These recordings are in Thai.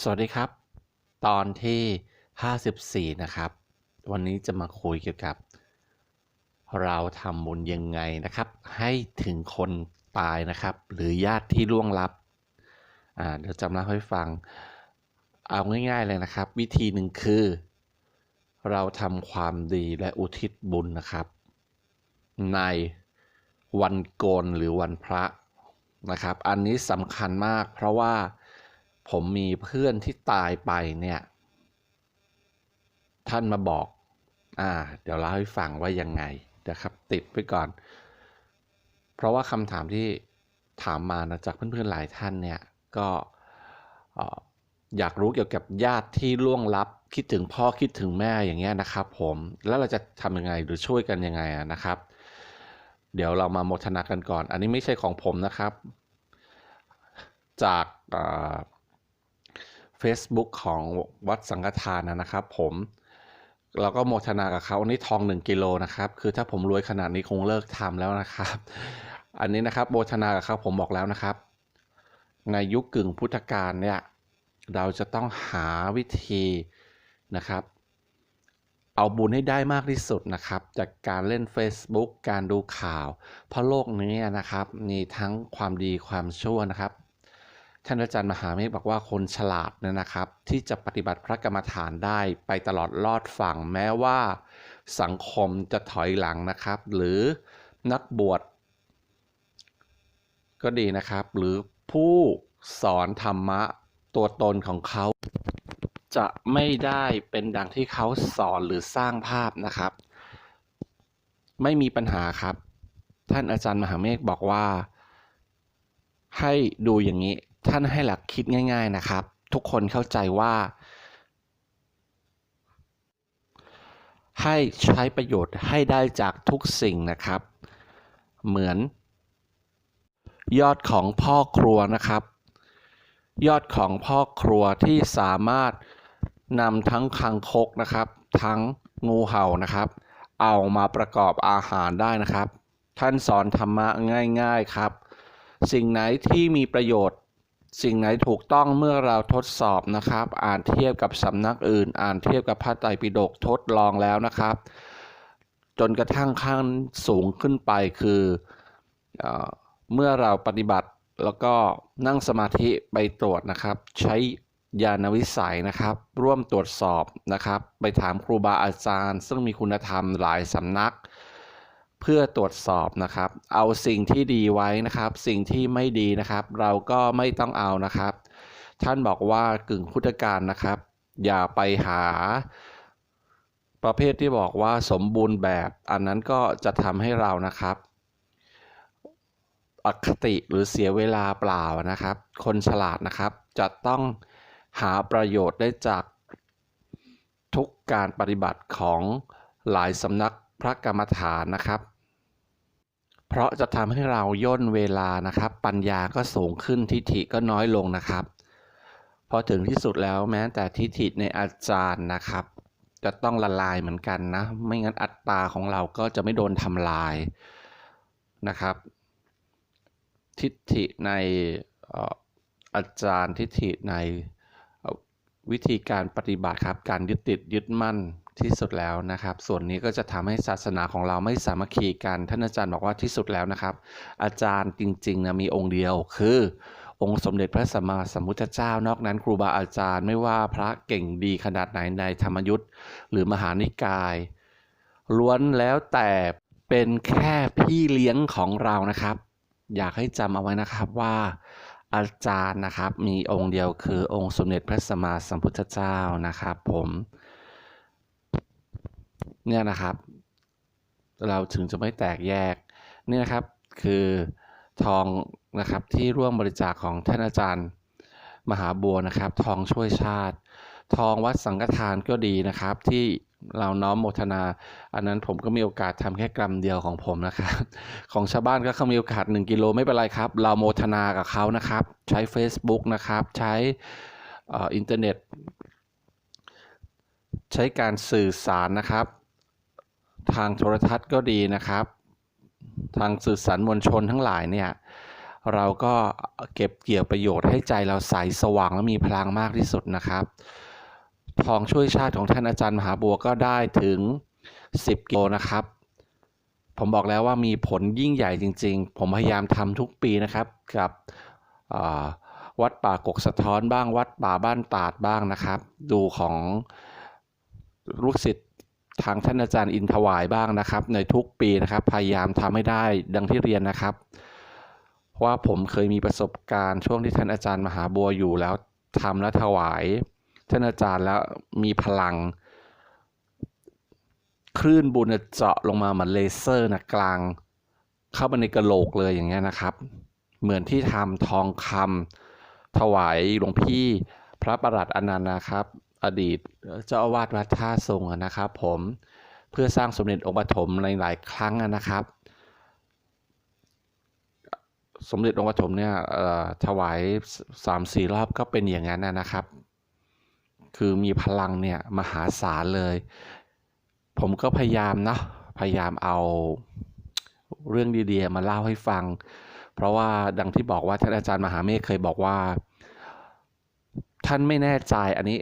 สวัสดีครับ ตอนที่ 54 นะครับ วันนี้จะมาคุยเกี่ยวกับ เราทำบุญยังไงนะครับ ให้ถึงคนตายนะครับ หรือญาติที่ล่วงลับอ่าเดี๋ยวจำเล่าให้ฟัง เอาง่ายๆเลยนะครับ วิธีหนึ่งคือ เราทำความดีและอุทิศบุญนะครับ ในวันโกนหรือวันพระนะครับ อันนี้สำคัญมากเพราะว่า ผมมีเพื่อนที่ตายไปเนี่ย ท่านมาบอก อ่า เดี๋ยวเล่าให้ฟังว่ายังไงนะครับ ติดไปก่อน เพราะว่าคำถามที่ถามมานะจากเพื่อนๆหลายท่านเนี่ย ก็เอ่อยากรู้เกี่ยวกับญาติที่ล่วงลับ คิดถึงพ่อคิดถึงแม่อย่างเงี้ยนะครับ ผมแล้วเราจะทำยังไงหรือช่วยกันยังไงนะครับ เดี๋ยวเรามาโมทนากันก่อน อันนี้ไม่ใช่ของผมนะครับ จาก เฟซบุ๊กของวัดสังฆทานนะครับ ผมเราก็โมทนากับเขาอันนี้ทองหนึ่งกิโลนะครับ คือถ้าผมรวยขนาดนี้คงเลิกทำแล้วนะครับ อันนี้นะครับโมทนากับเขาผมบอกแล้วนะครับ ในยุคกึ่งพุทธกาลเนี่ย เราจะต้องหาวิธีนะครับ เอาบุญให้ได้มากที่สุดนะครับ จากการเล่น Facebook การดูข่าว เพราะโลกนี้นะครับ มีทั้งความดีความชั่วนะครับ ท่านอาจารย์มหาเมฆบอกว่าคนฉลาดเนยนะครับ ที่จะปฏิบัติพระกรรมฐานได้ไปตลอดรอดฝั่งแม้ว่าสังคมจะถอยหลังนะครับ หรือนักบวชก็ดีนะครับ หรือผู้สอนธรรมะตัวตนของเขา จะไม่ได้เป็นดังที่เขาสอนหรือสร้างภาพนะครับ ไม่มีปัญหาครับ ท่านอาจารย์มหาเมฆบอกว่า ให้ดูอย่างนี้ ท่านให้หลักคิดง่าย ๆนะครับ ทุกคนเข้าใจว่า ให้ใช้ประโยชน์ให้ได้จากทุกสิ่งนะครับ เหมือน ยอดของพ่อครัวนะครับ ยอดของพ่อครัวที่สามารถนำทั้งคังคกนะครับ ทั้งงูเห่านะครับ เอามาประกอบอาหารได้นะครับ ท่านสอนธรรมะง่าย ๆครับ สิ่งไหนที่มีประโยชน์ สิ่งไหนถูกต้องเมื่อเราทดสอบนะครับ อ่านเทียบกับสำนักอื่น อ่านเทียบกับพระไตรปิฎกทดลองแล้วนะครับ จนกระทั่งขั้นสูงขึ้นไปคือเออเมื่อเราปฏิบัติแล้วก็นั่งสมาธิไปตรวจนะครับ ใช้ญาณวิสัยนะครับ ร่วมตรวจสอบนะครับ ไปถามครูบาอาจารย์ ซึ่งมีคุณธรรมหลายสำนัก เพื่อตรวจสอบนะครับ เอาสิ่งที่ดีไว้นะครับ สิ่งที่ไม่ดีนะครับ เราก็ไม่ต้องเอานะครับ ท่านบอกว่ากึ่งพุทธการนะครับ อย่าไปหา ประเภทที่บอกว่าสมบูรณ์แบบ อันนั้นก็จะทำให้เรานะครับอคติหรือเสียเวลาเปล่านะครับ คนฉลาดนะครับ จะต้องหาประโยชน์ได้จากทุกการปฏิบัติของหลายสำนัก พระกรรมฐานนะครับ เพราะจะทำให้เราย่นเวลานะครับ ปัญญาก็สูงขึ้นทิฏฐิก็น้อยลงนะครับ พอถึงที่สุดแล้วแม้แต่ทิฏฐิในอาจารย์นะครับ จะต้องละลายเหมือนกันนะ ไม่งั้นอัตตาของเราก็จะไม่โดนทำลายนะครับ ทิฏฐิในอาจารย์ทิฏฐิในวิธีการปฏิบัติครับ การยึดติดยึดมั่น ที่สุดแล้วนะครับ ส่วนนี้ก็จะทำให้ศาสนาของเราไม่สามัคคีกันท่านอาจารย์บอกว่าที่สุดแล้วนะครับ อาจารย์จริงๆนะมีองค์เดียวคือองค์สมเด็จพระสัมมาสัมพุทธเจ้านอกนั้นครูบาอาจารย์ไม่ว่าพระเก่งดีขนาดไหนในธรรมยุทธ์หรือมหานิกาย ล้วนแล้วแต่เป็นแค่พี่เลี้ยงของเรานะครับ อยากให้จำเอาไว้นะครับว่าอาจารย์นะครับมีองค์เดียวคือองค์สมเด็จพระสัมมาสัมพุทธเจ้านะครับ ผม เนี่ยนะครับ เราถึงจะไม่แตกแยกนี่นะครับคือทองนะครับที่ร่วมบริจาคของท่านอาจารย์ มหาบัวนะครับ ทองช่วยชาติ ทองวัดสังฆทานก็ดีนะครับ ที่เราน้อมโมทนา อันนั้นผมก็มีโอกาสทำแค่กรัมเดียวของผมนะครับ ของชาวบ้านก็เขามีโอกาส 1 กิโลไม่เป็นไรครับ เราโมทนากับเขานะครับ ใช้ Facebook นะครับ ใช้อินเทอร์เน็ต ใช้การสื่อสารนะครับ ทางโทรทัศน์ก็ดีนะครับ ทางสื่อสารมวลชนทั้งหลายเนี่ยเราก็เก็บเกี่ยวประโยชน์ให้ใจเราใสสว่างและมีพลังมากที่สุดนะครับ ทองช่วยชาติของท่านอาจารย์มหาบัวก็ได้ถึง 10 กิโลนะครับ ผมบอกแล้วว่ามีผลยิ่งใหญ่จริง ๆ ผมพยายามทำทุกปีนะครับกับวัดป่ากกสะท้อนบ้างวัดป่าบ้านตาดบ้างนะครับ ดูของลูกศิษย์ ทางท่านอาจารย์อินทวายบ้างนะครับ ในทุกปีนะครับ พยายามทำให้ได้ดังที่เรียนนะครับว่าผมเคยมีประสบการณ์ช่วงที่ท่านอาจารย์มหาบัวอยู่แล้วทำและถวาย ท่านอาจารย์แล้วมีพลัง คลื่นบุญเจาะลงมาเหมือนเลเซอร์นะกลาง เข้าไปในกระโหลกเลยอย่างเงี้ยนะครับ เหมือนที่ทำทองคำถวายหลวงพี่พระประหลัดอนันต์นะครับ อดีตเจ้าอาวาสวัดท่าทรงนะครับ ผมเพื่อสร้างสมเด็จองค์ปฐมในหลายครั้งนะครับ สมเด็จองค์ปฐมเนี่ยถวายสามสี่รอบก็เป็นอย่างนั้นนะครับ คือมีพลังเนี่ยมหาศาลเลย ผมก็พยายามนะพยายามเอาเรื่องดีๆมาเล่าให้ฟัง เพราะว่าดังที่บอกว่าท่านอาจารย์มหาเมฆเคยบอกว่า ท่านไม่แน่ใจอันนี้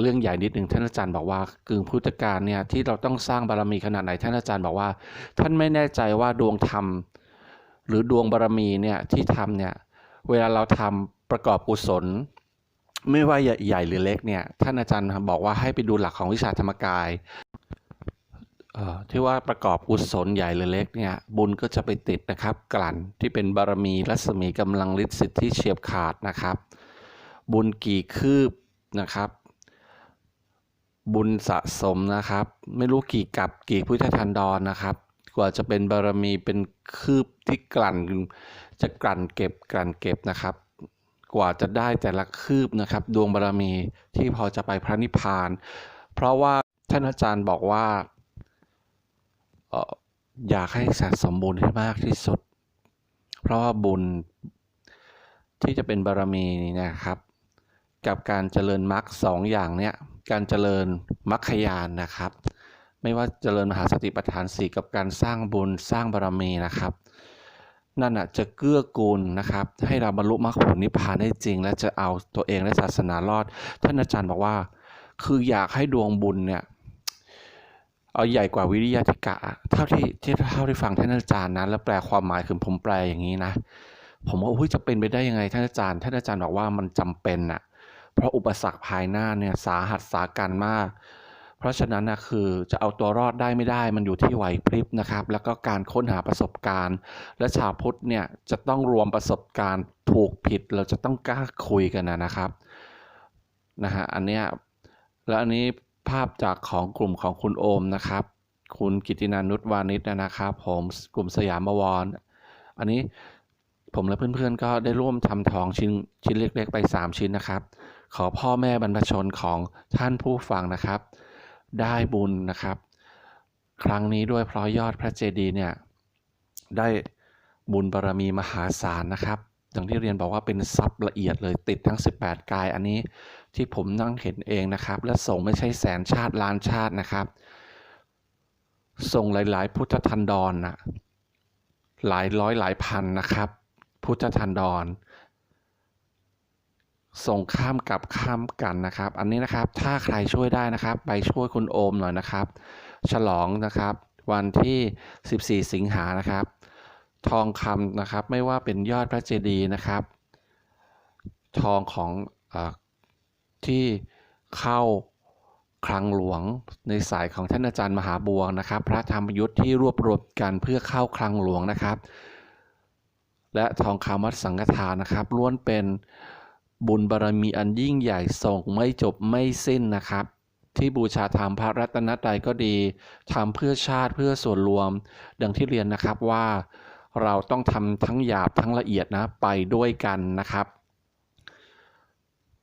เรื่องใหญ่นิดหนึ่งท่านอาจารย์บอกว่ากึ่งพุทธการเนี่ยที่เราต้องสร้างบารมีขนาดไหนท่านอาจารย์บอกว่า ท่านไม่แน่ใจว่าดวงธรรมหรือดวงบารมีเนี่ยที่ทำเนี่ยเวลาเราทำประกอบกุศล ไม่ว่าใหญ่หรือเล็กเนี่ยท่านอาจารย์บอกว่าให้ไปดูหลักของวิชาธรรมกาย ที่ว่าประกอบกุศลใหญ่หรือเล็กเนี่ยบุญก็จะไปติดนะครับ กลั่นที่เป็นบารมีรัศมีกำลังฤทธิ์สิทธิ์ที่เฉียบขาดนะครับ บุญกี่คืบนะครับ บุญสะสมนะครับ ไม่รู้กี่กับกี่พุทธทันดรนนะครับ กว่าจะเป็นบารมีเป็นคืบที่กลั่นจะกลั่นเก็บกลั่นเก็บนะครับ กว่าจะได้แต่ละคืบนะครับ ดวงบารมีที่พอจะไปพระนิพพาน เพราะว่าท่านอาจารย์บอกว่า อยากให้สะสมบุญให้มากที่สุด เพราะว่าบุญที่จะเป็นบารมีนี่นะครับ กับการเจริญมรรคสองอย่างเนี้ยการเจริญมรรคยานนะครับ ไม่ว่าเจริญมหาสติปัฏฐานสี่กับการสร้างบุญสร้างบารมีนะครับ นั่นอะจะเกื้อกูลนะครับ ให้เราบรรลุมรรคผลนิพพานได้จริง และจะเอาตัวเองและศาสนารอด ท่านอาจารย์บอกว่า คืออยากให้ดวงบุญเนี่ย เอาใหญ่กว่าวิริยะธิกะ เท่าที่ที่เท่าที่ฟังท่านอาจารย์นะแล้วแปลความหมายคือผมแปลอย่างนี้นะ ผมว่าอุ้ยจะเป็นไปได้ยังไงท่านอาจารย์ ท่านอาจารย์บอกว่ามันจำเป็นน่ะเพราะอุปสรรคภายหน้าเนี่ยสาหัสสากันมาก เพราะฉะนั้นนะคือจะเอาตัวรอดได้ไม่ได้ มันอยู่ที่ไหวพริบนะครับ แล้วก็การค้นหาประสบการณ์ และชาวพุทธเนี่ยจะต้องรวมประสบการณ์ถูกผิดเราจะต้องกล้าคุยกันนะนะครับนะฮะอันเนี้ยแล้วอันนี้ ภาพจากของกลุ่มของคุณโอมนะครับ คุณกิตินานุชวานิชนะครับ ผมกลุ่มสยามวรอันนี้ผมและเพื่อนๆก็ได้ร่วมทำทองชิ้นชิ้นเล็ก ๆ ไป 3 ชิ้นนะครับ ขอพ่อแม่บรรพชนของท่านผู้ฟังนะครับ ได้บุญนะครับ ครั้งนี้ด้วยเพราะยอดพระเจดีย์เนี่ยได้บุญบารมีมหาศาลนะครับ อย่างที่เรียนบอกว่าเป็นทรัพย์ละเอียดเลยติดทั้ง 18 กายอันนี้ที่ผมนั่งเห็นเองนะครับ และส่งไม่ใช่แสนชาติล้านชาตินะครับ ส่งหลาย ๆ พุทธทันดรนะหลายร้อยหลายพันนะครับ พุทธทันดร ส่งข้ามกับข้ามกันนะครับ อันนี้นะครับถ้าใครช่วยได้นะครับ ไปช่วยคุณโอมหน่อยนะครับ ฉลองนะครับ วันที่ 14 สิงหานะครับ ทองคำนะครับ ไม่ว่าเป็นยอดพระเจดีย์นะครับ ทองของอที่เข้าคลังหลวงในสายของท่านอาจารย์มหาบัวนะครับ พระธรรมยุทธ์ที่รวบรวมกันเพื่อเข้าคลังหลวงนะครับ และทองคำวัดสังฆทานนะครับล้วนเป็นบุญบารมีอันยิ่งใหญ่ส่งไม่จบไม่สิ้นนะครับ ที่บูชาธรรมพระรัตนตรัยก็ดีทำเพื่อชาติเพื่อส่วนรวม ดังที่เรียนนะครับว่า เราต้องทำทั้งหยาบทั้งละเอียดนะไปด้วยกันนะครับ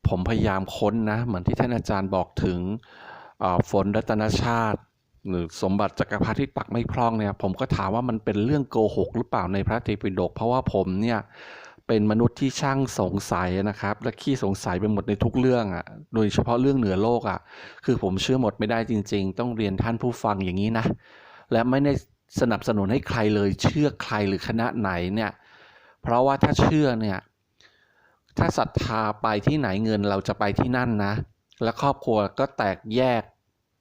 ผมพยายามค้นนะ เหมือนที่ท่านอาจารย์บอกถึงฝนรัตนชาติ หรือสมบัติจักรพรรดิที่ตักไม่พร่องเนี่ย ผมก็ถามว่ามันเป็นเรื่องโกหกหรือเปล่าในพระไตรปิฎกเพราะว่าผมเนี่ยเป็นมนุษย์ที่ช่างสงสัยนะครับ และขี้สงสัยไปหมดในทุกเรื่องอะ่ะ โดยเฉพาะเรื่องเหนือโลกอะ่ะ คือผมเชื่อหมดไม่ได้จริง ๆ ต้องเรียนท่านผู้ฟังอย่างนี้นะ และไม่ได้ สนับสนุนให้ใครเลยเชื่อใครหรือคณะไหนเนี่ยเพราะว่าถ้าเชื่อเนี่ยถ้าศรัทธาไปที่ไหนเงินเราจะไปที่นั่นนะ และครอบครัวก็แตกแยก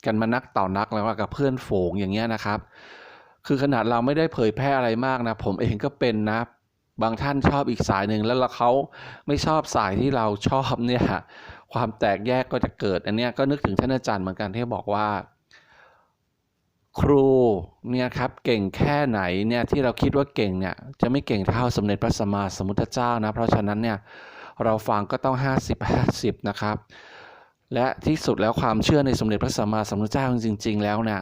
กันมานักต่อนักแล้วกับเพื่อนฝูงอย่างเงี้ยนะครับ คือขนาดเราไม่ได้เผยแพร่อะไรมากนะ ผมเองก็เป็นนะ บางท่านชอบอีกสายหนึ่งแล้วเขาไม่ชอบสายที่เราชอบเนี่ยความแตกแยกก็จะเกิดอันเนี้ยก็นึกถึงท่านอาจารย์เหมือนกันที่บอกว่า ครูเนี่ยครับเก่งแค่ไหนเนี่ยที่เราคิดว่าเก่งเนี่ยจะไม่เก่งเท่าสมเด็จพระสัมมาสัมพุทธเจ้านะ เพราะฉะนั้นเนี่ยเราฟังก็ต้อง 50 50 นะครับ และที่สุดแล้วความเชื่อในสมเด็จพระสัมมาสัมพุทธเจ้าจริง ๆ แล้วเนี่ย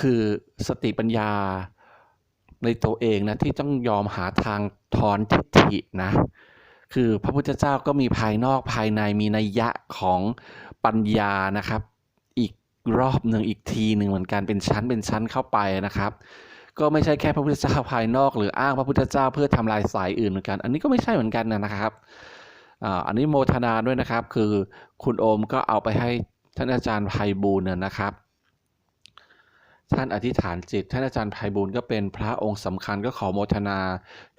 คือสติปัญญาในตัวเองนะที่ต้องยอมหาทางถอนทิฏฐินะคือพระพุทธเจ้าก็มีภายนอกภายในมีนัยยะของปัญญานะครับ รอบหนึ่งอีกทีหนึ่งเหมือนกันเป็นชั้นเป็นชั้นเข้าไปนะครับ ก็ไม่ใช่แค่พระพุทธเจ้าภายนอก หรืออ้างพระพุทธเจ้าเพื่อทำลายสายอื่นเหมือนกัน อันนี้ก็ไม่ใช่เหมือนกันนะครับอันนี้โมทนาด้วยนะครับ คือคุณโอมก็เอาไปให้ท่านอาจารย์ไพบูลเนี่ยนะครับ ท่านอธิษฐานจิต ท่านอาจารย์ไพบูลก็เป็นพระองค์สำคัญก็ขอโมทนา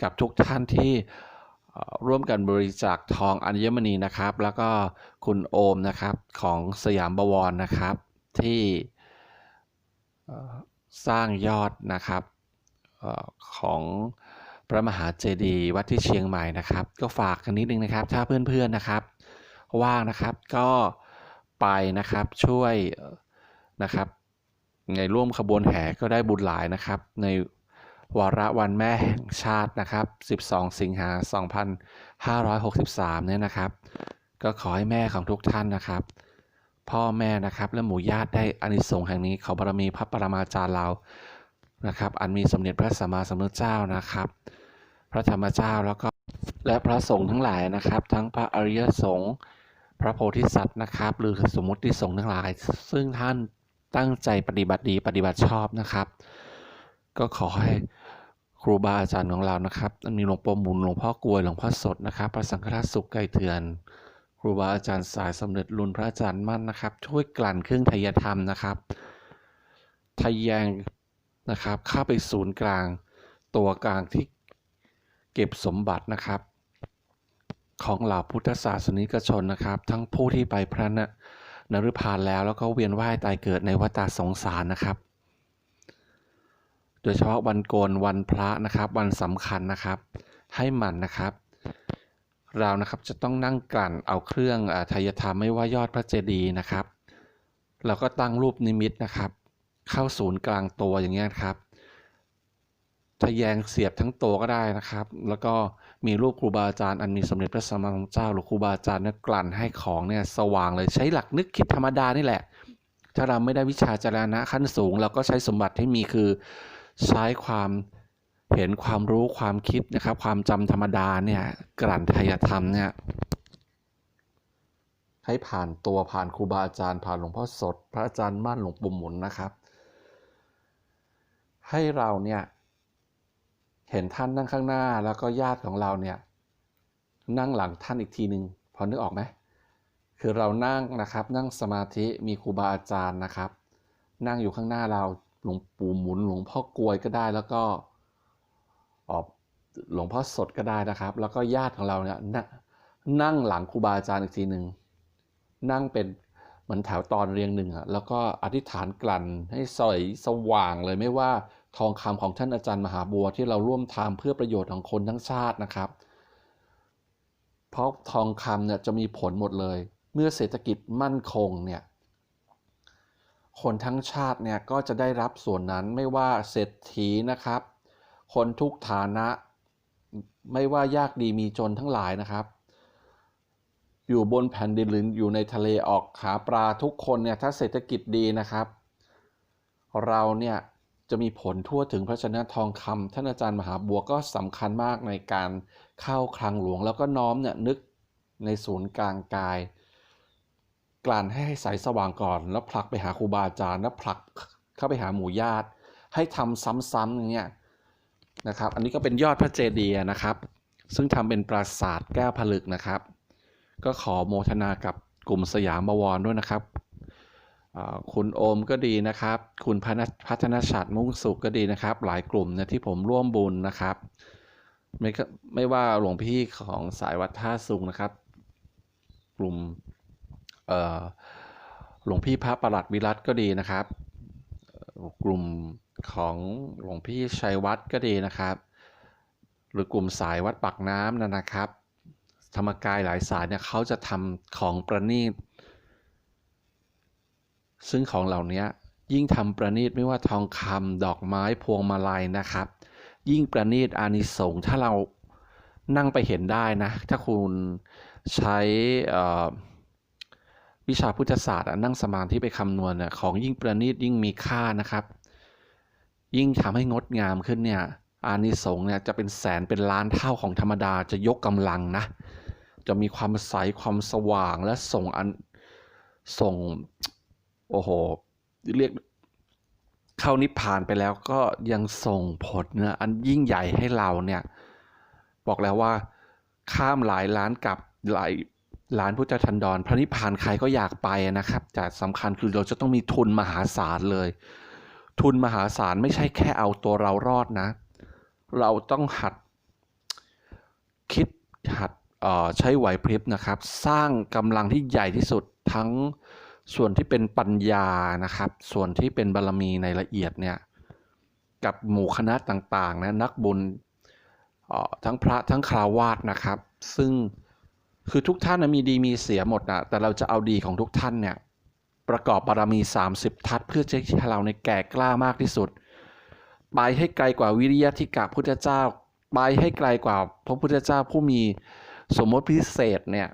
กับทุกท่านที่ร่วมกันบริจาคทองอัญมณีนะครับ แล้วก็คุณโอมนะครับของสยามบวรนะครับ ที่สร้างยอดนะครับของพระมหาเจดีย์วัดที่เชียงใหม่นะครับ ก็ฝากกันนิดนึงนะครับ ถ้าเพื่อนๆนะครับ ว่างนะครับก็ไปนะครับช่วยนะครับ ในร่วมขบวนแห่ก็ได้บุญหลายนะครับ ในวาระวันแม่แห่งชาตินะครับ 12 สิงหา 2563 เนี่ยนะครับ ก็ขอให้แม่ของทุกท่านนะครับ พ่อแม่นะครับและหมู่ญาติได้อานิสงส์แห่งนี้ขอบารมีพระปรมาจารย์เรานะครับ อันมีสมเด็จพระสัมมาสัมพุทธเจ้านะครับ พระธรรมเจ้าแล้วก็และพระสงฆ์ทั้งหลายนะครับ ทั้งพระอริยสงฆ์พระโพธิสัตว์นะครับ หรือสมมติสงฆ์ทั้งหลาย ซึ่งท่านตั้งใจปฏิบัติดีปฏิบัติชอบนะครับ ก็ขอให้ครูบาอาจารย์ของเรานะครับ มีหลวงปู่หมุนหลวงพ่อกลวยหลวงพ่อสดนะครับ พระสังฆราชสุขไก่เถื่อน ครูบาอาจารย์สายสมเด็จรุ่นพระอาจารย์มั่นนะครับ ช่วยกลั่นเครื่องไทยธรรมนะครับทะแยงนะครับ เข้าไปศูนย์กลางตัวกลางที่เก็บสมบัตินะครับ ของเหล่าพุทธศาสนิกชนนะครับ ทั้งผู้ที่ไปพระนะนฤพานแล้วแล้วก็เวียนว่ายตายเกิดในวัฏสงสารนะครับ โดยเฉพาะวันโกนวันพระนะครับ วันสำคัญนะครับ ให้หมั่นนะครับ เรานะครับจะต้องนั่งกลั่นเอาเครื่องอทายธรรมไม่ว่ายอดพระเจดีย์นะครับ เราก็ตั้งรูปนิมิตนะครับ เข้าศูนย์กลางตัวอย่างเงี้ยครับทะแยงเสียบทั้งตัวก็ได้นะครับ แล้วก็มีรูปครูบาอาจารย์อันมีสมเด็จพระสัมมาสัมพุทธเจ้าหรือครูบาอาจารย์เนี่ยกลั่นให้ของเนี่ยสว่างเลยใช้หลักนึกคิดธรรมดานี่แหละ ถ้าเราไม่ได้วิชาจารณะขั้นสูง เราก็ใช้สมบัติที่มีคือใช้ความ เห็นความรู้ความคิดนะครับ ความจำธรรมดาเนี่ยกลั่นไทยธรรมเนี่ยให้ผ่านตัวผ่านครูบาอาจารย์ ผ่านหลวงพ่อสด พระอาจารย์มั่นหลวงปู่หมุนนะครับ ให้เราเนี่ยเห็นท่านนั่งข้างหน้าแล้วก็ญาติของเราเนี่ยนั่งหลังท่านอีกทีหนึ่งพอนึกออกไหมคือเรานั่งนะครับ นั่งสมาธิมีครูบาอาจารย์นะครับ นั่งอยู่ข้างหน้าเราหลวงปู่หมุนหลวงพ่อกลวยก็ได้แล้วก็ หลวงพ่อสดก็ได้นะครับ แล้วก็ญาติของเราเนี่ยนั่งนั่งหลังครูบาอาจารย์อีกทีหนึ่งนั่งเป็นเหมือนแถวตอนเรียงหนึ่งอะแล้วก็อธิษฐานกลั่นให้สวยสว่างเลยไม่ว่าทองคำของท่านอาจารย์มหาบัวที่เราร่วมทำเพื่อประโยชน์ของคนทั้งชาตินะครับ เพราะทองคำเนี่ยจะมีผลหมดเลย เมื่อเศรษฐกิจมั่นคงเนี่ยคนทั้งชาติเนี่ยก็จะได้รับส่วนนั้นไม่ว่าเศรษฐีนะครับ คนทุกฐานะ ไม่ว่ายากดีมีจนทั้งหลายนะครับ อยู่บนแผ่นดินหรืออยู่ในทะเลออกหาปลาทุกคนเนี่ยถ้าเศรษฐกิจดีนะครับ เราเนี่ยจะมีผลทั่วถึงพระฉะนั้นทองคำท่านอาจารย์มหาบัวก็สำคัญมากในการเข้าคลังหลวง แล้วก็น้อมเนี่ยนึกในศูนย์กลางกาย กลั่นให้ใสสว่างก่อน แล้วผลักไปหาครูบาอาจารย์แล้วผลักเข้าไปหาหมู่ญาติ ให้ทำซ้ำๆอย่างเงี้ย นะครับ อันนี้ก็เป็นยอดพระเจดีย์นะครับ ซึ่งทำเป็นปราสาทแก้วผลึกนะครับ ก็ขอโมทนากับกลุ่มสยามบวรด้วยนะครับ คุณโอมก็ดีนะครับ คุณพ,พัฒนชัดมุ่งสุขก็ดีนะครับ หลายกลุ่มเนี่ยที่ผมร่วมบุญนะครับ ไม่ก็ไม่ว่าหลวงพี่ของสายวัดท่าสุงนะครับ กลุ่มหลวงพี่พระประหลัดวิรัตก็ดีนะครับ กลุ่มของหลวงพี่ชัยวัฒน์ก็ดีนะครับ หรือกลุ่มสายวัดปากน้ำนะนะครับ ธรรมกายหลายสายเนี่ยเขาจะทำของประณีต ซึ่งของเหล่านี้ยิ่งทำประณีตไม่ว่าทองคำดอกไม้พวงมาลัยนะครับ ยิ่งประณีตอานิสงส์ถ้าเรานั่งไปเห็นได้นะ ถ้าคุณใช้อ่อ วิชาพุทธศาสตร์นั่งสมาธิไปคำนวณน่ะของยิ่งประณีตยิ่งมีค่านะครับ ยิ่งทำให้งดงามขึ้นเนี่ยอานิสงส์เนี่ยจะเป็นแสนเป็นล้านเท่าของธรรมดาจะยกกำลังนะ จะมีความใสความสว่างและส่งอันส่งโอ้โหเรียกเข้านิพพานไปแล้วก็ยังส่งผลนะอันยิ่งใหญ่ให้เราเนี่ย บอกแล้วว่าข้ามหลายล้านกับหลาย ล้านพุทธทันดร พระนิพพานใครก็อยากไปนะครับแต่สำคัญคือเราจะต้องมีทุนมหาศาลเลย ทุนมหาศาลไม่ใช่แค่เอาตัวเรารอดนะ เราต้องหัดคิดหัดใช้ไหวพริบนะครับ สร้างกำลังที่ใหญ่ที่สุดทั้งส่วนที่เป็นปัญญานะครับ ส่วนที่เป็นบารมีในละเอียดเนี่ยกับหมู่คณะต่างๆนะนักบุญทั้งพระทั้งคราวาสนะครับ ซึ่ง คือทุกท่านมีดีมีเสียหมดนะแต่เราจะเอาดีของทุกท่านเนี่ยประกอบบารมี 30 ทัศเพื่อจะให้เราในแก่กล้ามากที่สุด ไปให้ไกลกว่าวิริยะทิกะพุทธเจ้า ไปให้ไกลกว่าพระพุทธเจ้าผู้มีสมมติพิเศษเนี่ย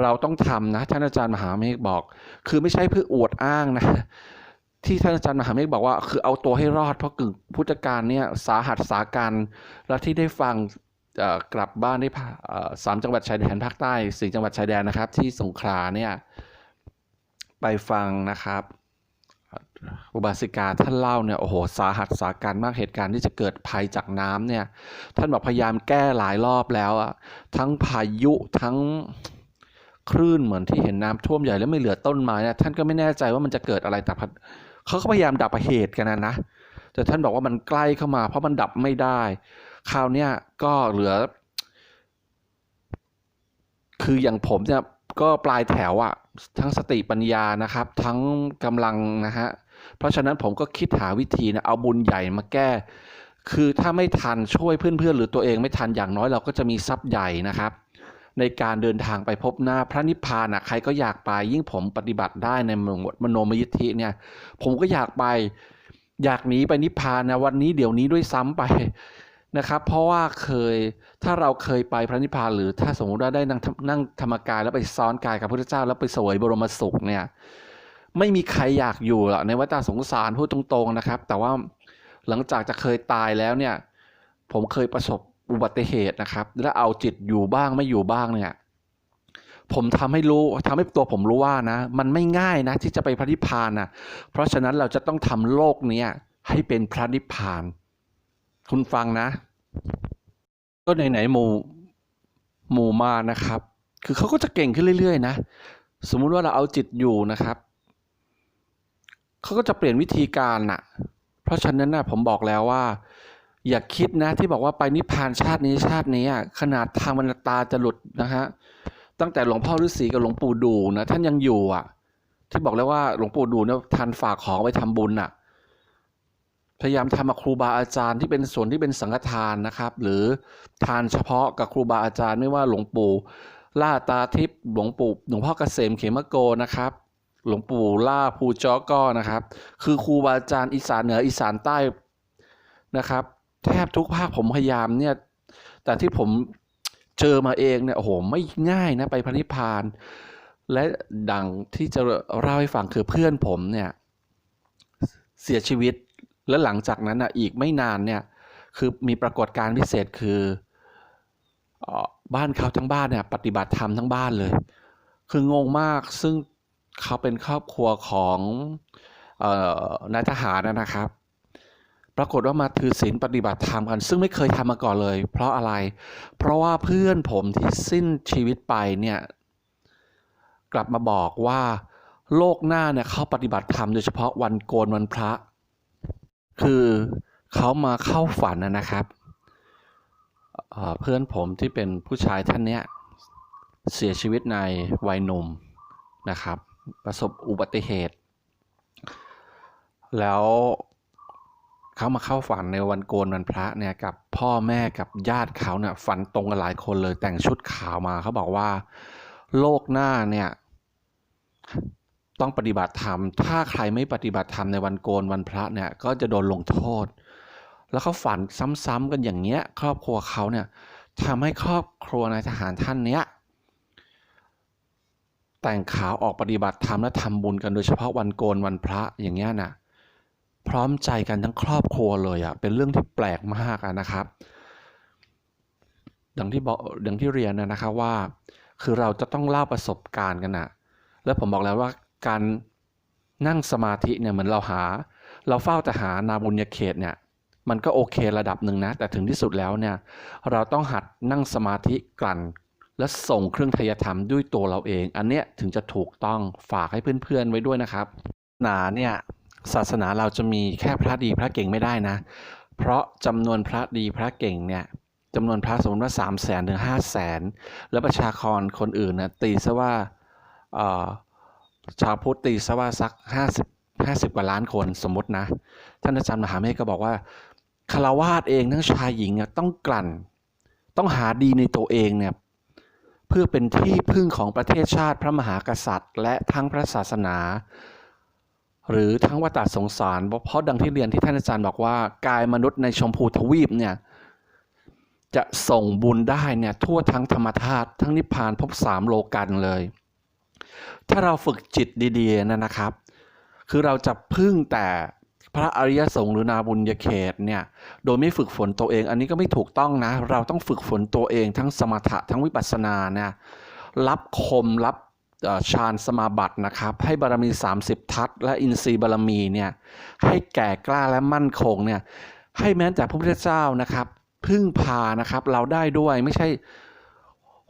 เราต้องทำนะท่านอาจารย์มหาเมฆบอก คือไม่ใช่เพื่ออวดอ้างนะที่ท่านอาจารย์มหาเมฆบอกว่า คือเอาตัวให้รอดเพราะกึ่งพุทธการเนี่ยสาหัสสาการแล้วที่ได้ฟัง กลับบ้านได้พาเอ่อสามจังหวัดชายแดนภาคใต้สี่จังหวัดชายแดนนะครับ ที่สงขลาเนี่ยไปฟังนะครับ อุบาสิกาท่านเล่าเนี่ยโอ้โหสาหัสสาการมากเหตุการณ์ที่จะเกิดภัยจากน้ำเนี่ย ท่านบอกพยายามแก้หลายรอบแล้วอะทั้งพายุทั้งคลื่นเหมือนที่เห็นน้ำท่วมใหญ่แล้วไม่เหลือต้นไม้นะท่านก็ไม่แน่ใจว่ามันจะเกิดอะไรแต่เขาก็พยายามดับเหตุกันนะนะแต่ท่านบอกว่ามันใกล้เข้ามา เพราะมันดับไม่ได้ คราวเนี้ยก็เหลือ คืออย่างผมเนี่ยก็ปลายแถวอะทั้งสติปัญญานะครับ ทั้งกำลังนะฮะเพราะฉะนั้นผมก็คิดหาวิธีนะเอาบุญใหญ่มาแก้ คือถ้าไม่ทันช่วยเพื่อนๆ หรือตัวเองไม่ทันอย่างน้อยเราก็จะมีทรัพย์ใหญ่นะครับ ในการเดินทางไปพบหน้าพระนิพพานนะใครก็อยากไปยิ่งผมปฏิบัติได้ในมมโนมยิทธิเนี่ย ผมก็อยากไปอยากหนีไปนิพพานนะวันนี้เดี๋ยวนี้ด้วยซ้ำไป นะครับ เพราะว่าเคยถ้าเราเคยไปพระนิพพานหรือถ้าสมมติว่าได้นั่งนั่งธรรมกายแล้วไปซ้อนกายกับพระพุทธเจ้า แล้วไปสวยบรมสุขเนี่ยไม่มีใครอยากอยู่หรอกในวัฏสงสารพูดตรงๆนะครับ แต่ว่าหลังจากจะเคยตายแล้วเนี่ย ผมเคยประสบอุบัติเหตุนะครับ แล้วเอาจิตอยู่บ้างไม่อยู่บ้างเนี่ย ผมทำให้รู้ทำให้ตัวผมรู้ว่านะ มันไม่ง่ายนะ ที่จะไปพระนิพพานนะเพราะฉะนั้นเราจะต้องทำโลกเนี้ยให้เป็นพระนิพพาน คุณฟังนะ ก็ไหนๆหนหมู่หมู่มานะครับ คือเขาก็จะเก่งขึ้นเรื่อยๆนะ สมมุติว่าเราเอาจิตอยู่นะครับเขาก็จะเปลี่ยนวิธีการน่ะ เพราะฉะนั้นนะผมบอกแล้วว่า อย่าคิดนะที่บอกว่าไปนิพพานชาตินี้ชาตินี้อะขนาดทางบรรตาจะหลุดนะฮะตั้งแต่หลวงพ่อฤาษีกับหลวงปู่ดูนะท่านยังอยู่อะ ที่บอกแล้วว่าหลวงปู่ดูเนี่ยท่านฝากของไว้ทำบุญน่ะ พยายามทำกับครูบาอาจารย์ที่เป็นส่วนที่เป็นสังฆทานนะครับ หรือทานเฉพาะกับครูบาอาจารย์ไม่ว่าหลวงปู่ล่าตาทิพย์หลวงปู่หลวงพ่อเกษมเขมโกนะครับ หลวงปู่ล่าภูจอก้อนะครับ คือครูบาอาจารย์อีสานเหนืออีสานใต้นะครับ แทบทุกภาคผมพยายามเนี่ยแต่ที่ผมเจอมาเองเนี่ยโอ้โหไม่ง่ายนะไปพระนิพพาน และดังที่จะเล่าให้ฟังคือเพื่อนผมเนี่ยเสียชีวิต แล้วหลังจากนั้นอะอีกไม่นานเนี่ยคือมีปรากฏการณ์พิเศษคืออบ้านเขาทั้งบ้านเนี่ยปฏิบัติธรรมทั้งบ้านเลย คืองงมากซึ่งเขาเป็นครอบครัวของออนายทหารนะนะครับ ปรากฏว่ามาถือศีลปฏิบัติธรรมกัน ซึ่งไม่เคยทำมาก่อนเลย เพราะอะไร เพราะว่าเพื่อนผมที่สิ้นชีวิตไปเนี่ยกลับมาบอกว่าโลกหน้าเนี่ยเขาปฏิบัติธรรมโดยเฉพาะวันโกนวันพระ คือเขามาเข้าฝันนะครับเอ่อเพื่อนผมที่เป็นผู้ชายท่านเนี้ยเสียชีวิตในวัยหนุ่มนะครับ ประสบอุบัติเหตุ แล้วเขามาเข้าฝันในวันโกนวันพระเนี่ยกับพ่อแม่กับญาติเขาเนี่ยฝันตรงกันหลายคนเลยแต่งชุดขาวมาเขาบอกว่า โลกหน้าเนี่ย ต้องปฏิบัติธรรม ถ้าใครไม่ปฏิบัติธรรมในวันโกนวันพระเนี่ยก็จะโดนลงโทษ แล้วเขาฝันซ้ำๆกันอย่างเงี้ย ครอบครัวเขาเนี่ยทำให้ครอบครัวนายทหารท่านเนี้ยแต่งขาวออกปฏิบัติธรรมและทำบุญกันโดยเฉพาะวันโกนวันพระอย่างเงี้ยนะพร้อมใจกันทั้งครอบครัวเลยอะ่ะเป็นเรื่องที่แปลกมากอะนะครับ ดังที่บอกดังที่เรียนนะนะครับว่า คือเราจะต้องเล่าประสบการณ์กันนะแล้วผมบอกแล้วว่า การนั่งสมาธิเนี่ยเหมือนเราหา เราเฝ้าแต่หานาบุญญาเขตเนี่ยมันก็โอเคระดับหนึ่งนะ แต่ถึงที่สุดแล้วเนี่ยเราต้องหัดนั่งสมาธิกลั่น และส่งเครื่องทยธรรมด้วยตัวเราเอง อันเนี้ยถึงจะถูกต้องฝากให้เพื่อนๆไว้ด้วยนะครับศาสนาเนี่ยศาสนาเราจะมีแค่พระดีพระเก่งไม่ได้นะ เพราะจำนวนพระดีพระเก่งเนี่ยจำนวนพระสมมติว่า3 0 0แสนถึง5 0 0แสนแล้วประชากรคนอื่นนะตีซะว่าออ ชาวพุทธตีซะว่าสัก50 50กว่าล้านคนสมมตินะ ท่านอาจารย์มหาเมฆก็บอกว่าคารวาสเองทั้งชายหญิงเนี่ยต้องกลั่น ต้องหาดีในตัวเองเนี่ยเพื่อเป็นที่พึ่งของประเทศชาติพระมหากษัตริย์ และทั้งพระศาสนา หรือทั้งวัฏสงสาร เพราะดังที่เรียนที่ท่านอาจารย์บอกว่ากายมนุษย์ในชมพูทวีปเนี่ยจะส่งบุญได้เนี่ยทั่วทั้งธรรมธาตุทั้งนิพพานพบสามโลกันเลย ถ้าเราฝึกจิตดีๆนะนะครับ คือเราจะพึ่งแต่พระอริยสงฆ์หรือนาบุญญาเขตเนี่ยโดยไม่ฝึกฝนตัวเอง อันนี้ก็ไม่ถูกต้องนะ เราต้องฝึกฝนตัวเองทั้งสมถะทั้งวิปัสสนาเนี่ยรับคมรับฌานสมาบัตินะครับ ให้บารมี 30 ทัศและอินทรีย์บารมีเนี่ยให้แก่กล้าและมั่นคงเนี่ยให้แม้แต่พระพุทธเจ้านะครับ พึ่งพานะครับเราได้ด้วยไม่ใช่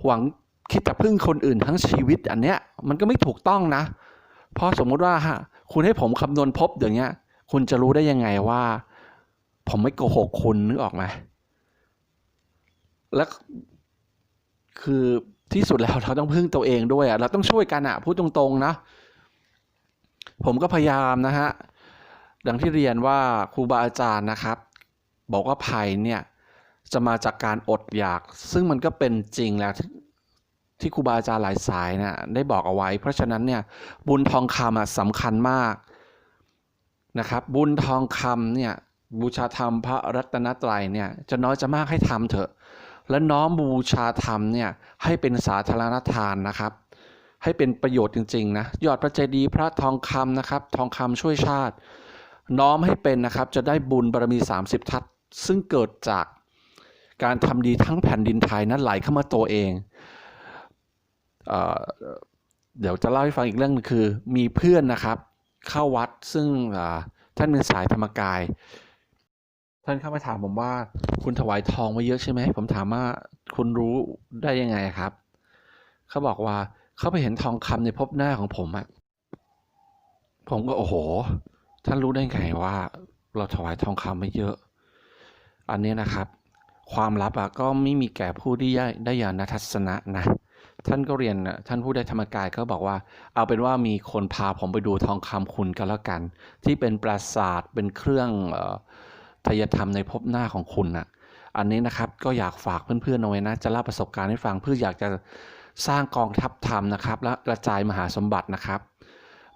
หวัง คิดแต่พึ่งคนอื่นทั้งชีวิตอันเนี้ยมันก็ไม่ถูกต้องนะ เพราะสมมุติว่าฮะคุณให้ผมคำนวณพบอย่างเงี้ย คุณจะรู้ได้ยังไงว่า ผมไม่โกหกคุณนึกออกไหมแล้วคือที่สุดแล้วเราต้องพึ่งตัวเองด้วยอะเราต้องช่วยกันอะพูดตรงๆนะ ผมก็พยายามนะฮะดังที่เรียนว่าครูบาอาจารย์นะครับ บอกว่าภัยเนี่ยจะมาจากการอดอยาก ซึ่งมันก็เป็นจริงแล้ว ที่ครูบาอาจารย์หลายสายเนี่ยได้บอกเอาไว้ เพราะฉะนั้นเนี่ยบุญทองคำอะสำคัญมากนะครับ บุญทองคำเนี่ยบูชาธรรมพระรัตนตรัยเนี่ยจะน้อยจะมากให้ทำเถอะ และน้อมบูชาธรรมเนี่ยให้เป็นสาธารณทานนะครับ ให้เป็นประโยชน์จริงๆนะยอดพระเจดีย์พระทองคำนะครับ ทองคำช่วยชาติ น้อมให้เป็นนะครับจะได้บุญบารมี 30 ทัศซึ่งเกิดจากการทำดีทั้งแผ่นดินไทยนั้นไหลเข้ามาตัวเอง เดี๋ยวจะเล่าให้ฟังอีกเรื่องหนึงคือ มีเพื่อนนะครับเข้าวัดซึ่งท่านเป็นสายธรรมกาย ท่านเข้ามาถามผมว่า คุณถวายทองมาเยอะใช่ไหมผมถามว่าคุณรู้ได้ยังไงครับ เขาบอกว่าเขาไปเห็นทองคำในภพหน้าของผมอะผมก็โอ้โห ท่านรู้ได้ไงว่า เราถวายทองคำมาเยอะ อันนี้นะครับ ความลับอะก็ไม่มีแก่ผู้ที่ได้ได้ญาณทัศนะนะ ท่านก็เรียนนะท่านผู้ได้ธรรมกายก็บอกว่า เอาเป็นว่ามีคนพาผมไปดูทองคำคุณก็แล้วกัน ที่เป็นปราสาทเป็นเครื่องอทายธรรมในภพหน้าของคุณน่ะอันนี้นะครับก็อยากฝากเพื่อนๆเอาไว้นะ จะเล่าประสบการณ์ให้ฟังเพื่ออยากจะสร้างกองทัพธรรมนะครับ และกระจายมหาสมบัตินะครับ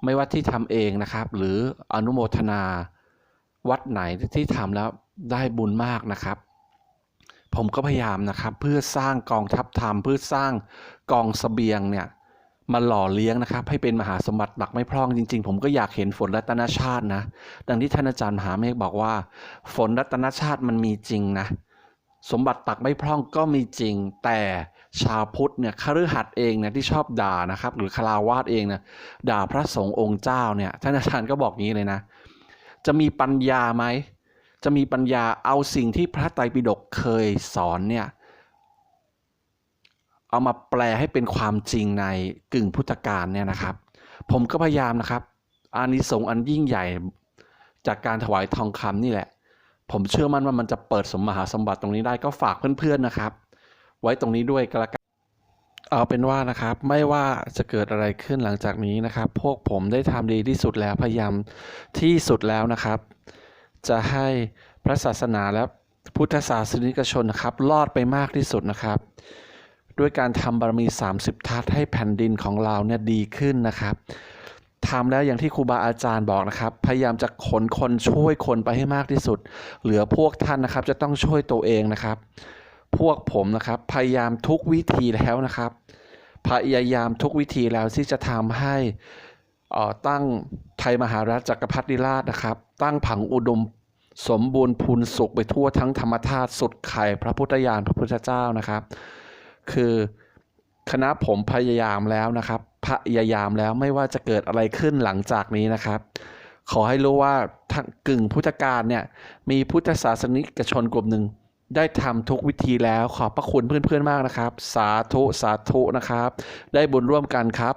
ไม่ว่าที่ทำเองนะครับ หรืออนุโมทนาวัดไหนที่ทำแล้วได้บุญมากนะครับ ผมก็พยายามนะครับ เพื่อสร้างกองทัพธรรม เพื่อสร้างกองเสบียงเนี่ยมาหล่อเลี้ยงนะครับ ให้เป็นมหาสมบัติหลักไม่พร่องจริง ๆ ผมก็อยากเห็นฝนรัตนชาตินะ ดังที่ท่านอาจารย์มหาเมฆบอกว่า ฝนรัตนชาติมันมีจริงนะ สมบัติตักไม่พร่องก็มีจริง แต่ชาวพุทธเนี่ยคฤหัสถ์เองเนี่ยที่ชอบด่านะครับ หรือคาราวาสเองเนี่ยด่าพระสงฆ์องค์เจ้าเนี่ยท่านอาจารย์ก็บอกงี้เลยนะ จะมีปัญญาไหม จะมีปัญญาเอาสิ่งที่พระไตรปิฎกเคยสอนเนี่ยเอามาแปลให้เป็นความจริงในกึ่งพุทธการเนี่ยนะครับ ผมก็พยายามนะครับ อานิสงส์อันยิ่งใหญ่จากการถวายทองคำนี่แหละ ผมเชื่อมั่นว่ามันจะเปิดสมมหาสมบัติตรงนี้ได้ก็ฝากเพื่อนๆนะครับ ไว้ตรงนี้ด้วยก็แล้วกันเอาเป็นว่านะครับไม่ว่าจะเกิดอะไรขึ้นหลังจากนี้นะครับ พวกผมได้ทำดีที่สุดแล้วพยายามที่สุดแล้วนะครับ จะให้พระศาสนาและพุทธศาสนิกชนนะครับรอดไปมากที่สุดนะครับ ด้วยการทำบารมี 30 ทัศให้แผ่นดินของเราเนี่ยดีขึ้นนะครับทำแล้วอย่างที่ครูบาอาจารย์บอกนะครับ พยายามจะขนคนช่วยคนไปให้มากที่สุด เหลือพวกท่านนะครับจะต้องช่วยตัวเองนะครับ พวกผมนะครับพยายามทุกวิธีแล้วนะครับ พยายามทุกวิธีแล้วที่จะทำให้อ่อตั้งไทยมหาราชจักรพรรดิราชนะครับ ตั้งผังอุดมสมบูรณ์พูนสุขไปทั่วทั้งธรรมธาตุสุดไข่พระพุทธญาณพระพุทธเจ้านะครับ คือคณะผมพยายามแล้วนะครับพยายามแล้วไม่ว่าจะเกิดอะไรขึ้นหลังจากนี้นะครับ ขอให้รู้ว่าทั้งกึ่งพุทธการเนี่ยมีพุทธศาสนิกชนกลุ่มหนึ่งได้ทำทุกวิธีแล้วขอบพระคุณเพื่อนๆมากนะครับ สาธุสาธุนะครับ ได้บุญร่วมกันครับ